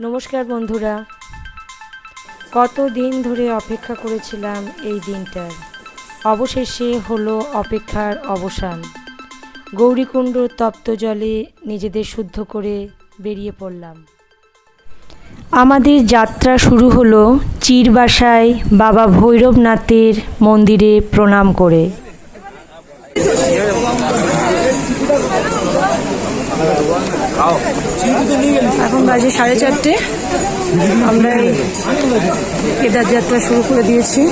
নমস্কার বন্ধুরা। কত দিন ধরে অপেক্ষা করেছিলাম এই দিনটার? অবশেষে হলো অপেক্ষার অবসান। গৌরীকুণ্ড তপ্ত জলে নিজেদের শুদ্ধ করে বেরিয়ে পড়লাম। আমাদের যাত্রা শুরু হলো চিরবাসায় বাবা ভৈরবনাথের মন্দিরে প্রণাম করে। এখন বাজে সাড়ে চারটে। আমরা এই কেদার যাত্রা শুরু করে দিয়েছি।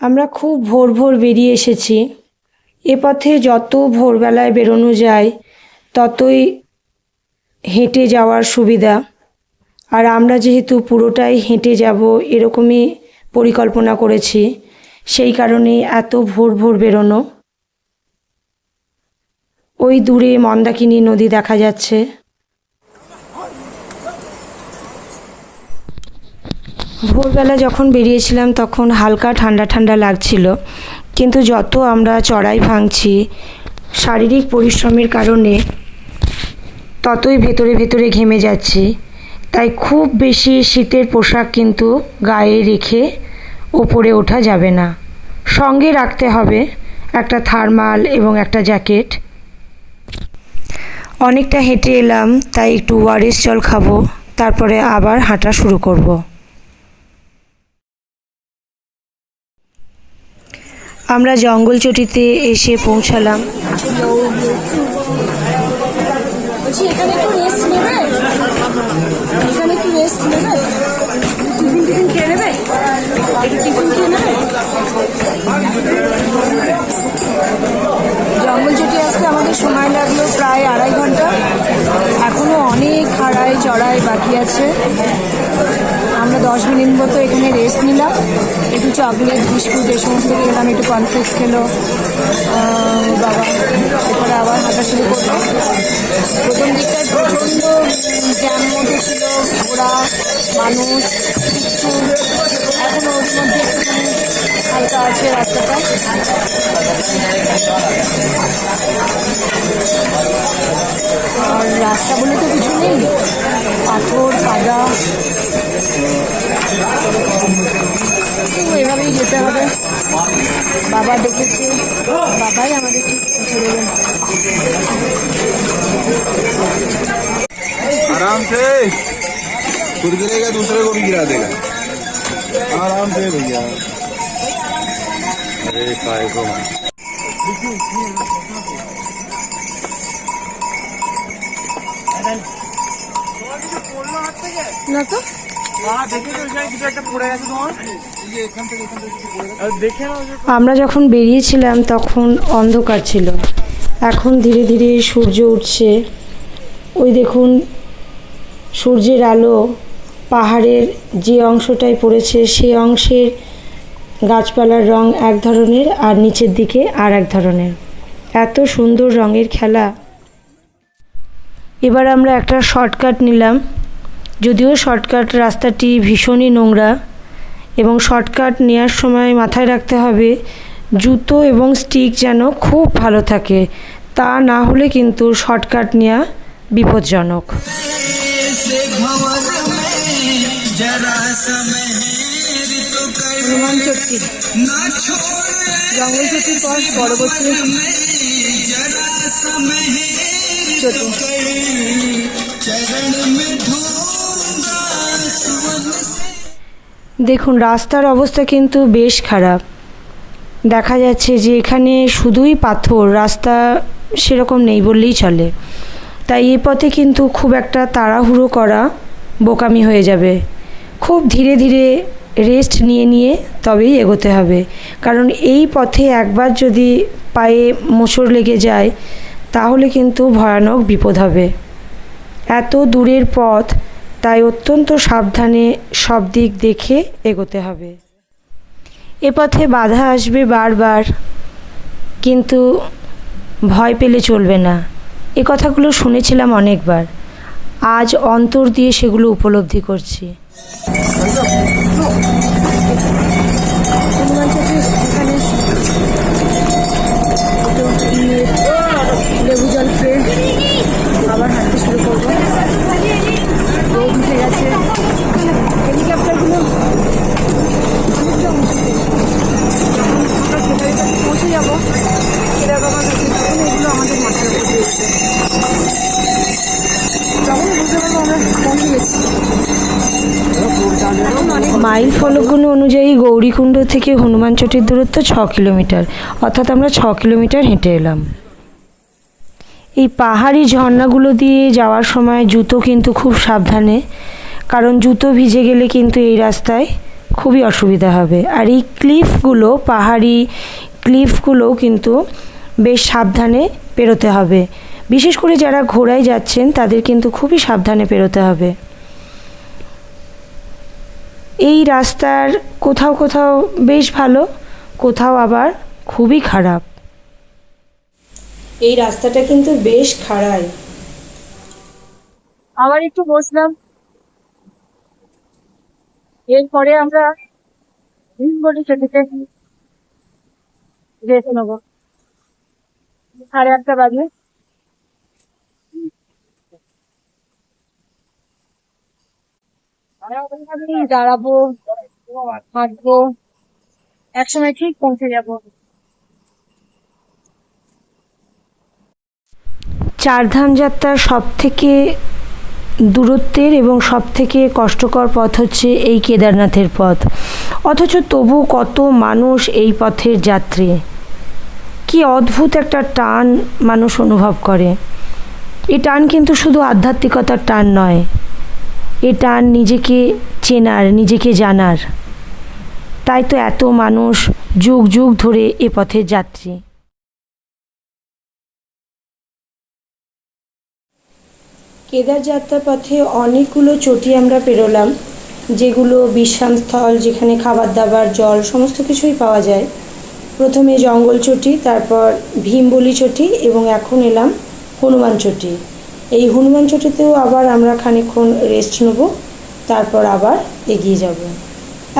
আমরা খুব ভোর ভোর বেরিয়ে এসেছি। এ পথে যত ভোরবেলায় বেরোনো যায় ততই হেঁটে যাওয়ার সুবিধা। আর আমরা যেহেতু পুরোটাই হেঁটে যাব এরকমই পরিকল্পনা করেছি, সেই কারণে এত ভোর ভোর বেরোনো। ওই দূরে মন্দাকিনী নদী দেখা যাচ্ছে। ভোরবেলা যখন বেরিয়েছিলাম তখন হালকা ঠান্ডা ঠান্ডা লাগছিল, কিন্তু যত আমরা চড়াই ভাঙছি, শারীরিক পরিশ্রমের কারণে ততই ভেতরে ভেতরে ঘেমে যাচ্ছি। তাই খুব বেশি শীতের পোশাক কিন্তু গায়ে রেখে ওপরে ওঠা যাবে না। সঙ্গে রাখতে হবে একটা থার্মাল এবং একটা জ্যাকেট। অনেকটা হেঁটে এলাম, তাই একটু ওয়ারেস জল খাব, তারপরে আবার হাঁটা শুরু করব। আমরা জঙ্গলচটিতে এসে পৌঁছালাম। জঙ্গল চটি আসতে আমাদের সময় লাগল প্রায় আড়াই ঘণ্টা। এখনও অনেক হারাই চড়াই বাকি আছে। আমরা দশ মিনিট মতো এখানে রেস্ট নিলাম। একটু চকলেট বিস্কুট এই সমস্ত খেলাম, একটু কনফ্লেক্স খেলো। বাবা, এরপরে আবার হাঁটা শুরু করল প্রথম দিকটায় প্রচণ্ড জ্যাম মধ্যে ছিল, ঘোড়া, মানুষ কিচ্ছু এখনও ওর মধ্যে হালকা আছে রাস্তাটা। আর রাস্তা বলে তো কিছু নেই, পাথর কাদা এভাবেই যেতে হবে। বাবা দেখেছে, বাবাই আমাদের खुद गिरेगा दूसरे को भी गिरा देगा आराम से भैया अरे काय को না তো আমরা যখন বেরিয়েছিলাম তখন অন্ধকার ছিল এখন ধীরে ধীরে সূর্য উঠছে ওই দেখুন সূর্যের আলো পাহাড়ের যে অংশটায় পড়েছে সেই অংশের গাছপালার রং এক ধরনের আর নিচের দিকে আর এক ধরনের। এত সুন্দর রঙের খেলা। এবার আমরা একটা শর্টকাট নিলাম। যদিও শর্টকাট রাস্তাটি ভীষণই নোংরা এবং শর্টকাট নেওয়ার সময় মাথায় রাখতে হবে, জুতো এবং স্টিক যেন খুব ভালো থাকে। তা না হলে কিন্তু শর্টকাট নেওয়া বিপজ্জনক। হনুমান জঙ্গল পর পরবর্তী দেখুন, রাস্তার অবস্থা কিন্তু বেশ খারাপ। দেখা যাচ্ছে যে এখানে শুধুই পাথর, রাস্তা সেরকম নেই বললেই চলে। তাই এ পথে কিন্তু খুব একটা তাড়াহুড়ো করা বোকামি হয়ে যাবে। খুব ধীরে ধীরে রেস্ট নিয়ে নিয়ে তবেই এগোতে হবে। কারণ এই পথে একবার যদি পায়ে মোচড় লেগে যায়, তাহলে কিন্তু ভয়ানক বিপদ হবে। এত দূরের পথ, তাই অত্যন্ত সাবধানে সব দিক দেখে এগোতে হবে। এ পথে বাধা আসবে বারবার, কিন্তু ভয় পেলে চলবে না। এ কথাগুলো শুনেছিলাম অনেকবার। আজ অন্তর দিয়ে সেগুলো উপলব্ধি করছি। হনুমান চতুর্থ এখানে লেবু জল আবার হাঁটতে শুরু করব রোদ উঠে গেছে হেলিকপ্টারগুলো অনেকটা পৌঁছে যাব এরকম এগুলো আমাদের মাথার উপরে এসছে তখন বুঝতে পারব আমরা পৌঁছে গেছি। দেবীকুণ্ড থেকে হনুমান চটির দূরত্ব ছ কিলোমিটার, অর্থাৎ আমরা ছ কিলোমিটার হেঁটে এলাম। এই পাহাড়ি ঝর্ণাগুলো দিয়ে যাওয়ার সময় জুতো কিন্তু খুব সাবধানে, কারণ জুতো ভিজে গেলে কিন্তু এই রাস্তায় খুবই অসুবিধা হবে। আর এই ক্লিফগুলো, পাহাড়ি ক্লিফগুলোও কিন্তু বেশ সাবধানে পেরোতে হবে। বিশেষ করে যারা ঘোড়ায় যাচ্ছেন, তাদের কিন্তু খুবই সাবধানে পেরোতে হবে। এই রাস্তার কোথাও কোথাও বেশ ভালো কোথাও আবার খুবই খারাপ। এই রাস্তাটা কিন্তু বেশ খাড়াই। আবার একটু বসলাম। এরপরে আমরা ভীমবলি চটিতে রেস্ট নেব। সাড়ে আটটা বাজে। দাঁড়াবো, হাঁটবো। একসময় ঠিক পৌঁছে যাব। চারধাম যাত্রার সব থেকে দূরত্বের এবং সব থেকে কষ্টকর পথ হচ্ছে এই কেদারনাথের পথ। অথচ তবু কত মানুষ এই পথের যাত্রী। কি অদ্ভুত একটা টান মানুষ অনুভব করে। এই টান কিন্তু শুধু আধ্যাত্মিকতার টান নয়। এ টান নিজেকে চেনার, নিজেকে জানার। তাই তো এত মানুষ যুগ যুগ ধরে এ পথের যাত্রী। কেদার যাত্রার পথে অনেকগুলো চটি আমরা পেরোলাম, যেগুলো বিশ্রামস্থল যেখানে খাবার দাবার জল সমস্ত কিছুই পাওয়া যায়। প্রথমে জঙ্গল চটি, তারপর ভীমবলি চটি এবং এখন এলাম হনুমান চটি। এই হনুমান চটিতেও আবার আমরা খানিকক্ষণ রেস্ট নেব, তারপর আবার এগিয়ে যাব।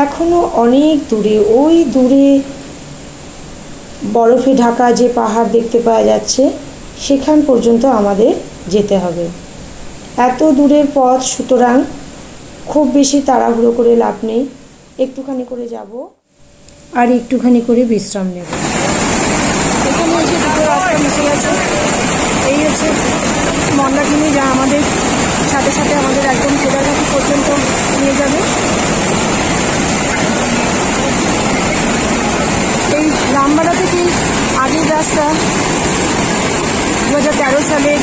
এখনও অনেক দূরে, ওই দূরে বরফে ঢাকা যে পাহাড় দেখতে পাওয়া যাচ্ছে, সেখান পর্যন্ত আমাদের যেতে হবে। এত দূরের পথ, সুতরাং খুব বেশি তাড়াহুড়ো করে লাভ নেই। একটুখানি করে যাব আর একটুখানি করে বিশ্রাম নেব। এখানে এই হচ্ছে মন্দাকিনী যা আমাদের সাথে সাথে আমাদের একদম কেদারনাথ পর্যন্ত নিয়ে যাবে এই রামবাড়া থেকে আগের রাস্তা দু হাজার তেরো সালের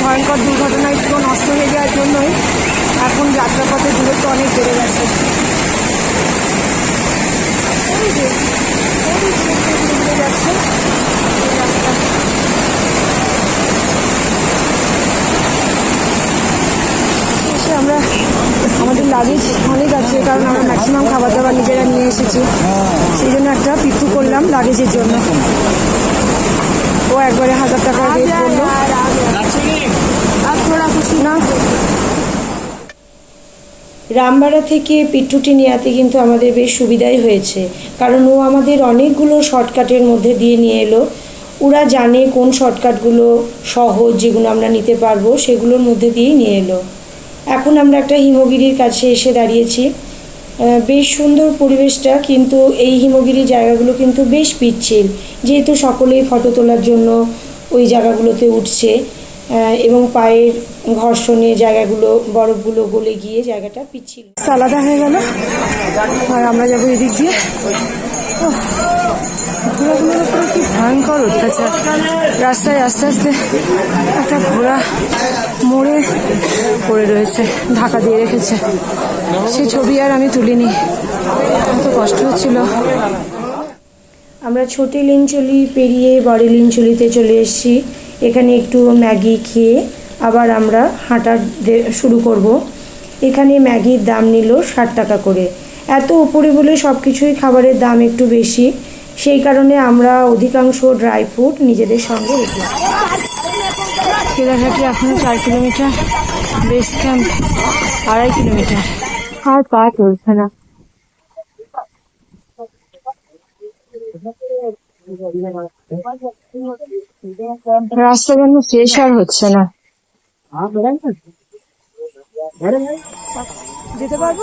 ভয়ঙ্কর দুর্ঘটনায় পুরো নষ্ট হয়ে যাওয়ার জন্যই এখন যাত্রাপথের দূরত্ব অনেক বেড়ে গেছে যাচ্ছে এই রাস্তা এসে আমরা আমাদের লাগেজ অনেক আছে কারণ আমরা ম্যাক্সিমাম খাবার দাবার নিজেরা নিয়ে এসেছি। সেই জন্য একটা পিট্টু করলাম লাগেজের জন্য। ও একবারে হাজার টাকা রেট না? রামবাড়া থেকে পিট্টুটি নেওয়াতে কিন্তু আমাদের বেশ সুবিধাই হয়েছে। কারণ ও আমাদের অনেকগুলো শর্টকাটের মধ্যে দিয়ে নিয়ে এলো। ওরা জানে কোন শর্টকাটগুলো সহজ যেগুলো আমরা নিতে পারব সেগুলোর মধ্যে দিয়েই নিয়ে এলো। এখন আমরা একটা হিমগিরির কাছে এসে দাঁড়িয়েছি। বেশ সুন্দর পরিবেশটা, কিন্তু এই হিমগিরি জায়গাগুলো কিন্তু বেশ পিচ্ছিল। যেহেতু সকলেই ফটো তোলার জন্য ওই জায়গাগুলোতে উঠছে। এবং পায়ের ঘর্ষণে জায়গাগুলো বরফগুলো গলে গিয়ে জায়গাটা পিচ্ছিল। আলাদা হয়ে গেল। আর আমরা যাব এদিক দিয়ে। ঘোড়াগুলোর উপরে কি ভয়ঙ্কর অত্যাচার। রাস্তায় আস্তে আস্তে একটা ঘোড়া মোড়ে পড়ে রয়েছে ঢাকা দিয়ে রেখেছে। সেই ছবি আর আমি তুলিনি। এত কষ্ট হচ্ছিল। আমরা ছোটি লিঞ্চলি পেরিয়ে বড় লিঞ্চলিতে চলে এসেছি। এখানে একটু ম্যাগি খেয়ে আবার আমরা হাঁটা দে- শুরু করব। এখানে ম্যাগির দাম নিল ষাট টাকা করে। এত উপরে বলে সব কিছুই খাবারের দাম একটু বেশি। সেই কারণে আমরা অধিকাংশ ড্রাই ফ্রুট নিজেদের সঙ্গে রেখেছি কেদারহাটি এখনও চার কিলোমিটার বেস ক্যাম্প আড়াই কিলোমিটার। আর পা চলছে না। রাস্তা যেন শেষ আর হচ্ছে না। যেতে পারব?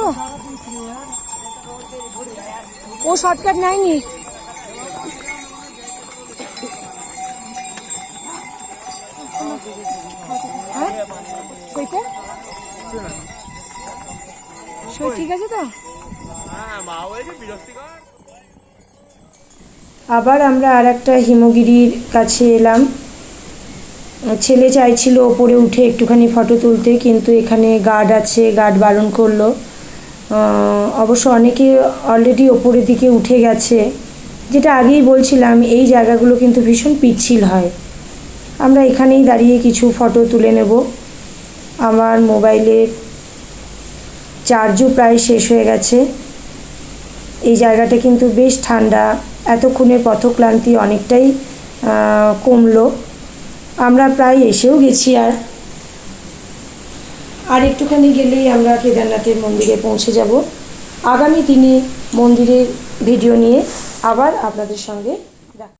ও শর্টকাট নেয়নি। হ্যাঁ? ঠিক আছে তো? আবার আমরা আর একটা হিমগিরির কাছে এলাম। ছেলে চাইছিল ওপরে উঠে একটুখানি ফটো তুলতে, কিন্তু এখানে গার্ড আছে, গার্ড বারণ করল। অবশ্য অনেকে অলরেডি ওপরের দিকে উঠে গেছে। যেটা আগেই বলছিলাম, এই জায়গাগুলো কিন্তু ভীষণ পিচ্ছিল হয়। আমরা এখানেই দাঁড়িয়ে কিছু ফটো তুলে নেব। আমার মোবাইলের চার্জও প্রায় শেষ হয়ে গেছে। এই জায়গাটা কিন্তু বেশ ঠান্ডা। এতক্ষণের পথক্লান্তি অনেকটাই কমলো। আমরা প্রায় এসেও গেছি আর। আর একটুখানি গেলেই আমরা কেদারনাথের মন্দিরে পৌঁছে যাব। আগামী দিনে মন্দিরের ভিডিও নিয়ে আবার আপনাদের সঙ্গে